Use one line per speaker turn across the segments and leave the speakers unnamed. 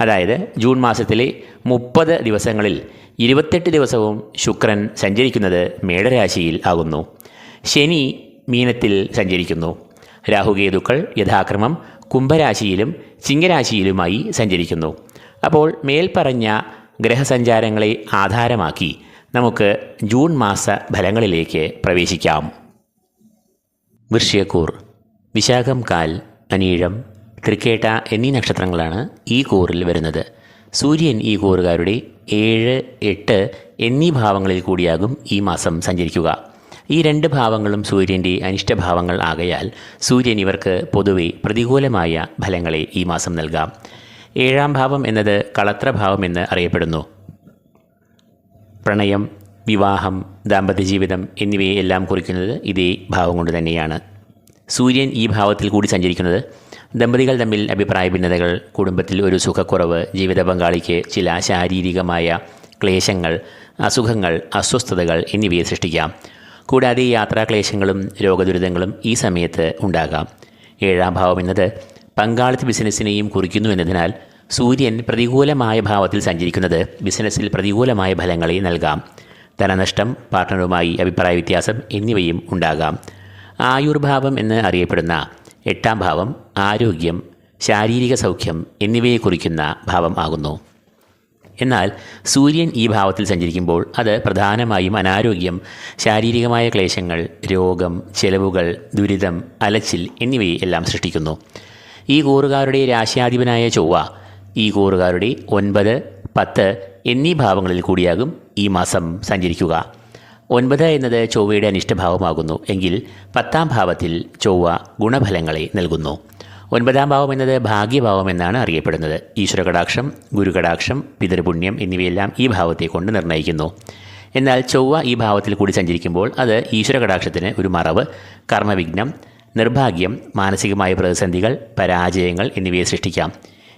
അതായത് ജൂൺ മാസത്തിലെ മുപ്പത് ദിവസങ്ങളിൽ ഇരുപത്തെട്ട് ദിവസവും ശുക്രൻ സഞ്ചരിക്കുന്നത് മേടരാശിയിൽ ആകുന്നു. ശനി മീനത്തിൽ സഞ്ചരിക്കുന്നു. രാഹുകേതുക്കൾ യഥാക്രമം കുംഭരാശിയിലും ചിങ്ങരാശിയിലുമായി സഞ്ചരിക്കുന്നു. അപ്പോൾ മേൽപ്പറഞ്ഞ ഗ്രഹസഞ്ചാരങ്ങളെ ആധാരമാക്കി നമുക്ക് ജൂൺ മാസ ഫലങ്ങളിലേക്ക് പ്രവേശിക്കാം. വൃഷ്യക്കൂർ വിശാഖം കാൽ അനീഴം തൃക്കേട്ട എന്നീ നക്ഷത്രങ്ങളാണ് ഈ കൂറിൽ വരുന്നത്. സൂര്യൻ ഈ കൂറുകാരുടെ ഏഴ് എട്ട് എന്നീ ഭാവങ്ങളിൽ കൂടിയാകും ഈ മാസം സഞ്ചരിക്കുക. ഈ രണ്ട് ഭാവങ്ങളും സൂര്യന്റെ അനിഷ്ടഭാവങ്ങൾ ആകയാൽ സൂര്യൻ ഇവർക്ക് പൊതുവെ പ്രതികൂലമായ ഫലങ്ങളെ ഈ മാസം നൽകാം. ഏഴാം ഭാവം എന്നത് കളത്രഭാവം എന്ന് അറിയപ്പെടുന്നു. പ്രണയം വിവാഹം ദാമ്പത്യ ജീവിതം എന്നിവയെ എല്ലാം കുറിക്കുന്നത് ഇതേ ഭാവം കൊണ്ട് തന്നെയാണ്. സൂര്യൻ ഈ ഭാവത്തിൽ കൂടി സഞ്ചരിക്കുന്നത് ദമ്പതികൾ തമ്മിൽ അഭിപ്രായ ഭിന്നതകൾ കുടുംബത്തിൽ ഒരു സുഖക്കുറവ് ജീവിത പങ്കാളിക്ക് ചില ശാരീരികമായ ക്ലേശങ്ങൾ അസുഖങ്ങൾ അസ്വസ്ഥതകൾ എന്നിവയെ സൃഷ്ടിക്കാം. കൂടാതെ യാത്രാക്ലേശങ്ങളും രോഗദുരിതങ്ങളും ഈ സമയത്ത് ഉണ്ടാകാം. ഏഴാം ഭാവം എന്നത് പങ്കാളിത്ത ബിസിനസ്സിനെയും കുറിക്കുന്നു എന്നതിനാൽ സൂര്യൻ പ്രതികൂലമായ ഭാവത്തിൽ സഞ്ചരിക്കുന്നത് ബിസിനസ്സിൽ പ്രതികൂലമായ ഫലങ്ങളെ നൽകാം. ധനനഷ്ടം പാർട്ട്ണറുമായി അഭിപ്രായ വ്യത്യാസം എന്നിവയും ഉണ്ടാകാം. ആയുർഭാവം എന്ന് അറിയപ്പെടുന്ന എട്ടാം ഭാവം ആരോഗ്യം ശാരീരിക സൗഖ്യം എന്നിവയെ കുറിക്കുന്ന ഭാവം ആകുന്നു. എന്നാൽ സൂര്യൻ ഈ ഭാവത്തിൽ സഞ്ചരിക്കുമ്പോൾ അത് പ്രധാനമായും അനാരോഗ്യം ശാരീരികമായ ക്ലേശങ്ങൾ രോഗം ചെലവുകൾ ദുരിതം അലച്ചിൽ എന്നിവയെ എല്ലാം സൃഷ്ടിക്കുന്നു. ഈ കൂറുകാരുടെ രാശ്യാധിപനായ ചൊവ്വ ഈ കൂറുകാരുടെ ഒൻപത് പത്ത് എന്നീ ഭാവങ്ങളിൽ കൂടിയാകും ഈ മാസം സഞ്ചരിക്കുക. ഒൻപത് എന്നത് ചൊവ്വയുടെ അനിഷ്ടഭാവമാകുന്നു. എങ്കിൽ പത്താം ഭാവത്തിൽ ചൊവ്വ ഗുണഫലങ്ങളെ നൽകുന്നു. ഒൻപതാം ഭാവം എന്നത് ഭാഗ്യഭാവം എന്നാണ് അറിയപ്പെടുന്നത്. ഈശ്വരകടാക്ഷം ഗുരുകടാക്ഷം പിതൃപുണ്യം എന്നിവയെല്ലാം ഈ ഭാവത്തെ കൊണ്ട് നിർണയിക്കുന്നു എന്നാൽ ചൊവ്വ ഈ ഭാവത്തിൽ കൂടി സഞ്ചരിക്കുമ്പോൾ അത് ഈശ്വരകടാക്ഷത്തിന് ഒരു മറവ് കർമ്മവിഘ്നം നിർഭാഗ്യം മാനസികമായ പ്രതിസന്ധികൾ പരാജയങ്ങൾ എന്നിവയെ സൃഷ്ടിക്കാം.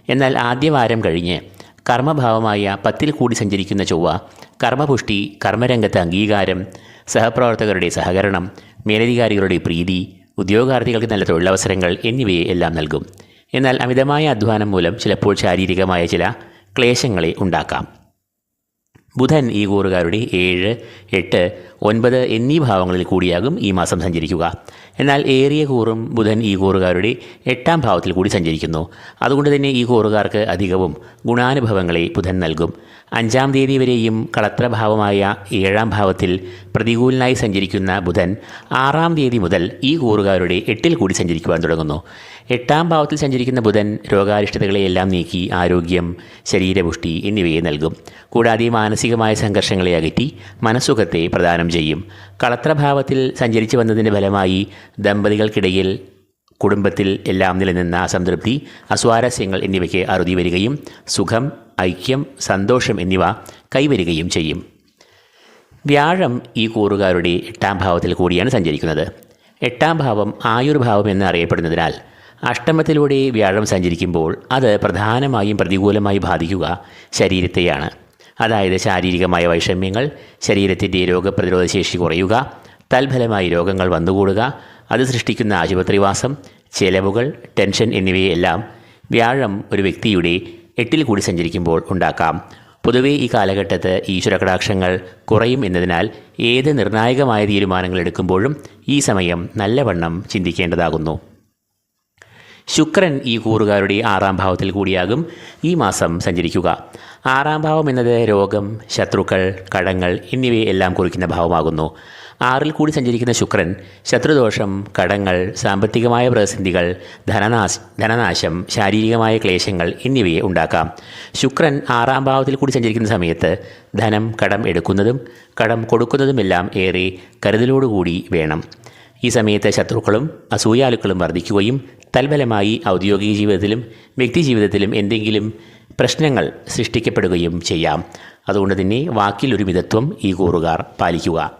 എന്നാൽ ആദ്യവാരം കഴിഞ്ഞ് കർമ്മഭാവമായ പത്തിൽ കൂടി സഞ്ചരിക്കുന്ന ചൊവ്വ കർമ്മപുഷ്ടി കർമ്മരംഗത്തെ അംഗീകാരം സഹപ്രവർത്തകരുടെ സഹകരണം മേലധികാരികളുടെ പ്രീതി ഉദ്യോഗാർത്ഥികൾക്ക് നല്ല തൊഴിലവസരങ്ങൾ എന്നിവയെ എല്ലാം നൽകും. എന്നാൽ അമിതമായ അധ്വാനം മൂലം ചിലപ്പോൾ ശാരീരികമായ ചില ക്ലേശങ്ങളെ ഉണ്ടാക്കാം. ബുധൻ ഈ കൂറുകാരുടെ ഏഴ് എട്ട് ഒൻപത് എന്നീ ഭാവങ്ങളിൽ കൂടിയാകും ഈ മാസം സഞ്ചരിക്കുക. എന്നാൽ ഏറിയ കൂറും ബുധൻ ഈ കൂറുകാരുടെ എട്ടാം ഭാവത്തിൽ കൂടി സഞ്ചരിക്കുന്നു. അതുകൊണ്ട് തന്നെ ഈ കൂറുകാർക്ക് അധികവും ഗുണാനുഭവങ്ങളെ ബുധൻ നൽകും. അഞ്ചാം തീയതി വരെയും കളത്രഭാവമായ ഏഴാം ഭാവത്തിൽ പ്രതികൂലനായി സഞ്ചരിക്കുന്ന ബുധൻ ആറാം തീയതി മുതൽ ഈ കൂറുകാരുടെ എട്ടിൽ കൂടി സഞ്ചരിക്കുവാൻ തുടങ്ങുന്നു. എട്ടാം ഭാവത്തിൽ സഞ്ചരിക്കുന്ന ബുധൻ രോഗാരിഷ്ടതകളെയെല്ലാം നീക്കി ആരോഗ്യം ശരീരപുഷ്ടി എന്നിവയെ നൽകും. കൂടാതെ മാനസികമായ സംഘർഷങ്ങളെ അകറ്റി മനസ്സുഖത്തെ പ്രദാനം ചെയ്യും. കളത്രഭാവത്തിൽ സഞ്ചരിച്ചു വന്നതിന്റെ ഫലമായി ദമ്പതികൾക്കിടയിൽ കുടുംബത്തിൽ എല്ലാം നിലനിന്ന അസംതൃപ്തി അസ്വാരസ്യങ്ങൾ എന്നിവയ്ക്ക് അറുതി വരികയും സുഖം ഐക്യം സന്തോഷം എന്നിവ കൈവരികയും ചെയ്യും. വ്യാഴം ഈ കൂറുകാരുടെ എട്ടാം ഭാവത്തിൽ കൂടിയാണ് സഞ്ചരിക്കുന്നത്. എട്ടാം ഭാവം ആയുർഭാവം എന്ന് അറിയപ്പെടുന്നതിനാൽ അഷ്ടമത്തിലൂടെ വ്യാഴം സഞ്ചരിക്കുമ്പോൾ അത് പ്രധാനമായും പ്രതികൂലമായി ബാധിക്കുക ശരീരത്തെയാണ്. അതായത് ശാരീരികമായ വൈഷമ്യങ്ങൾ ശരീരത്തിന്റെ രോഗപ്രതിരോധ ശേഷി കുറയുക തൽഫലമായി രോഗങ്ങൾ വന്നുകൂടുക അത് സൃഷ്ടിക്കുന്ന ആശുപത്രിവാസം ചെലവുകൾ ടെൻഷൻ എന്നിവയെല്ലാം വ്യാഴം ഒരു വ്യക്തിയുടെ എട്ടിൽ കൂടി സഞ്ചരിക്കുമ്പോൾ ഉണ്ടാക്കാം. പൊതുവേ ഈ കാലഘട്ടത്ത് ഈശ്വരകടാക്ഷങ്ങൾ കുറയും എന്നതിനാൽ ഏത് നിർണായകമായ തീരുമാനങ്ങൾ എടുക്കുമ്പോഴും ഈ സമയം നല്ലവണ്ണം ചിന്തിക്കേണ്ടതാകുന്നു. ശുക്രൻ ഈ കൂറുകാരുടെ ആറാം ഭാവത്തിൽ കൂടിയാകും. ഈ മാസം സഞ്ചരിക്കുക. ആറാം ഭാവം എന്നത് രോഗം ശത്രുക്കൾ കടങ്ങൾ എന്നിവയെല്ലാം കുറിക്കുന്ന ഭാവമാകുന്നു. ആറിൽ കൂടി സഞ്ചരിക്കുന്ന ശുക്രൻ ശത്രുദോഷം കടങ്ങൾ സാമ്പത്തികമായ പ്രതിസന്ധികൾ ധനനാശ ധനനാശം ശാരീരികമായ ക്ലേശങ്ങൾ എന്നിവയെ ഉണ്ടാക്കാം. ശുക്രൻ ആറാം ഭാവത്തിൽ കൂടി സഞ്ചരിക്കുന്ന സമയത്ത് ധനം കടം എടുക്കുന്നതും കടം കൊടുക്കുന്നതുമെല്ലാം ഏറെ കരുതലോടുകൂടി വേണം. ഈ സമയത്ത് ശത്രുക്കളും അസൂയാലുക്കളും വർദ്ധിക്കുകയും തൽഫലമായി ഔദ്യോഗിക ജീവിതത്തിലും വ്യക്തി ജീവിതത്തിലും എന്തെങ്കിലും പ്രശ്നങ്ങൾ സൃഷ്ടിക്കപ്പെടുകയും ചെയ്യാം. അതുകൊണ്ട് തന്നെ വാക്കിൽ ഒരു മിതത്വം ഈ കൂറുകാർ പാലിക്കുക.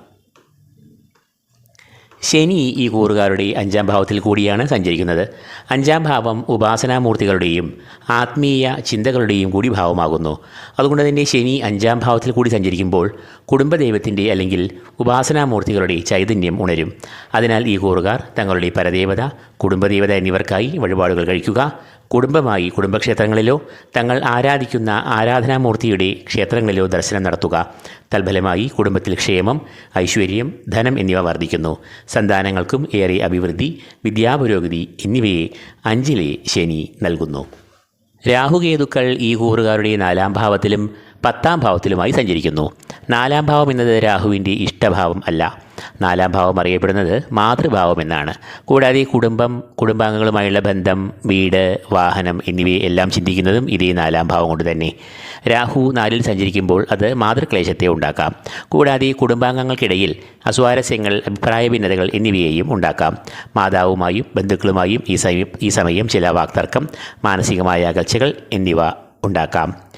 ശനി ഈ കൂറുകാരുടെ അഞ്ചാം ഭാവത്തിൽ കൂടിയാണ് സഞ്ചരിക്കുന്നത്. അഞ്ചാം ഭാവം ഉപാസനാമൂർത്തികളുടെയും ആത്മീയ ചിന്തകളുടെയും കൂടി ഭാവമാകുന്നു. അതുകൊണ്ട് തന്നെ ശനി അഞ്ചാം ഭാവത്തിൽ കൂടി സഞ്ചരിക്കുമ്പോൾ കുടുംബദൈവത്തിന്റെ അല്ലെങ്കിൽ ഉപാസനാമൂർത്തികളുടെ ചൈതന്യം ഉണരും. അതിനാൽ ഈ കൂറുകാർ തങ്ങളുടെ പരദേവത കുടുംബദേവത എന്നിവർക്കായി വഴിപാടുകൾ കഴിക്കുക. കുടുംബമായി കുടുംബക്ഷേത്രങ്ങളിലോ തങ്ങൾ ആരാധിക്കുന്ന ആരാധനാമൂർത്തിയുടെ ക്ഷേത്രങ്ങളിലോ ദർശനം നടത്തുക. തൽഫലമായി കുടുംബത്തിൽ ക്ഷേമം ഐശ്വര്യം ധനം എന്നിവ വർദ്ധിക്കുന്നു. സന്താനങ്ങൾക്കും ഏറെ അഭിവൃദ്ധി വിദ്യാപുരോഗതി എന്നിവയെ അഞ്ചിലെ ശനി നൽകുന്നു. രാഹുകേതുക്കൾ ഈ കൂറുകാരുടെ നാലാം ഭാവത്തിലും പത്താം ഭാവത്തിലുമായി സഞ്ചരിക്കുന്നു. നാലാം ഭാവം എന്നത് രാഹുവിന്റെ ഇഷ്ടഭാവം അല്ല. നാലാം ഭാവം അറിയപ്പെടുന്നത് മാതൃഭാവം എന്നാണ്. കൂടാതെ കുടുംബം കുടുംബാംഗങ്ങളുമായുള്ള ബന്ധം വീട് വാഹനം എന്നിവയെല്ലാം ചിന്തിക്കുന്നതും ഇതേ നാലാം ഭാവം കൊണ്ട് തന്നെ. രാഹു നാലിൽ സഞ്ചരിക്കുമ്പോൾ അത് മാതൃക്ലേശത്തെ ഉണ്ടാക്കാം. കൂടാതെ കുടുംബാംഗങ്ങൾക്കിടയിൽ അസ്വാരസ്യങ്ങൾ അഭിപ്രായ ഭിന്നതകൾ എന്നിവയെയും ഉണ്ടാക്കാം. മാതാവുമായും ബന്ധുക്കളുമായും ഈ സമയം ഈ സമയം ചില വാക്തർക്കം മാനസികമായ അകൽച്ചകൾ എന്നിവ ഉണ്ടാക്കാം.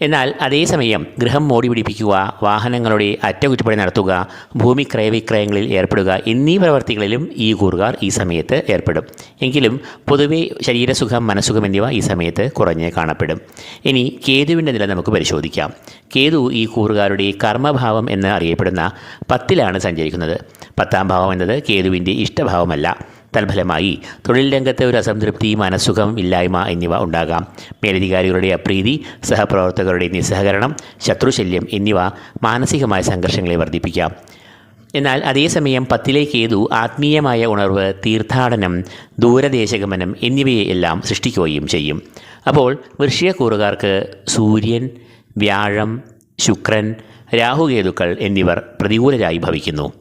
എന്നാൽ അതേസമയം ഗൃഹം മോടി പിടിപ്പിക്കുക വാഹനങ്ങളുടെ അറ്റകുറ്റപ്പണി നടത്തുക ഭൂമി ക്രയവിക്രയങ്ങളിൽ ഏർപ്പെടുക എന്നീ പ്രവർത്തികളിലും ഈ കൂറുകാർ ഈ സമയത്ത് ഏർപ്പെടും. എങ്കിലും പൊതുവെ ശരീരസുഖം മനസ്സുഖം എന്നിവ ഈ സമയത്ത് കുറഞ്ഞ് കാണപ്പെടും. ഇനി കേതുവിന്റെ നില നമുക്ക് പരിശോധിക്കാം. കേതു ഈ കൂറുകാരുടെ കർമ്മഭാവം എന്ന് അറിയപ്പെടുന്ന പത്തിലാണ് സഞ്ചരിക്കുന്നത്. പത്താം ഭാവം എന്നത് കേതുവിന്റെ ഇഷ്ടഭാവമല്ല. തൽഫലമായി തൊഴിൽ രംഗത്തെ ഒരു അസംതൃപ്തി മനസ്സുഖം ഇല്ലായ്മ എന്നിവ ഉണ്ടാകാം. മേലധികാരികളുടെ അപ്രീതി സഹപ്രവർത്തകരുടെ നിസ്സഹകരണം ശത്രുശല്യം എന്നിവ മാനസികമായ സംഘർഷങ്ങളെ വർദ്ധിപ്പിക്കാം. എന്നാൽ അതേസമയം പത്തിലെ കേതു ആത്മീയമായ ഉണർവ് തീർത്ഥാടനം ദൂരദേശഗമനം എന്നിവയെ എല്ലാം സൃഷ്ടിക്കുകയും ചെയ്യും. അപ്പോൾ വൃശ്യക്കൂറുകാർക്ക് സൂര്യൻ വ്യാഴം ശുക്രൻ രാഹുകേതുക്കൾ എന്നിവർ പ്രതികൂലരായി ഭവിക്കുന്നു.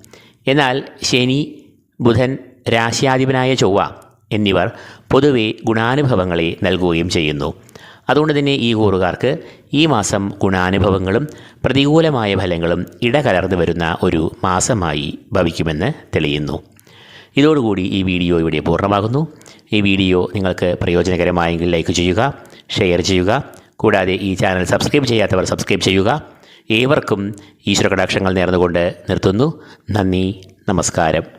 എന്നാൽ ശനി ബുധൻ രാശ്യാധിപനായ ചൊവ്വ എന്നിവർ പൊതുവെ ഗുണാനുഭവങ്ങളെ നൽകുകയും ചെയ്യുന്നു. അതുകൊണ്ട് തന്നെ ഈ കൂറുകാർക്ക് ഈ മാസം ഗുണാനുഭവങ്ങളും പ്രതികൂലമായ ഫലങ്ങളും ഇടകലർന്നു വരുന്ന ഒരു മാസമായി ഭവിക്കുമെന്ന് തെളിയുന്നു. ഇതോടുകൂടി ഈ വീഡിയോ ഇവിടെ പൂർണമാകുന്നു. ഈ വീഡിയോ നിങ്ങൾക്ക് പ്രയോജനകരമായെങ്കിൽ ലൈക്ക് ചെയ്യുക ഷെയർ ചെയ്യുക കൂടാതെ ഈ ചാനൽ സബ്സ്ക്രൈബ് ചെയ്യാത്തവർ സബ്സ്ക്രൈബ് ചെയ്യുക. ഏവർക്കും ഈശ്വര കടാക്ഷങ്ങൾ നേർന്നുകൊണ്ട് നിർത്തുന്നു. നന്ദി നമസ്കാരം.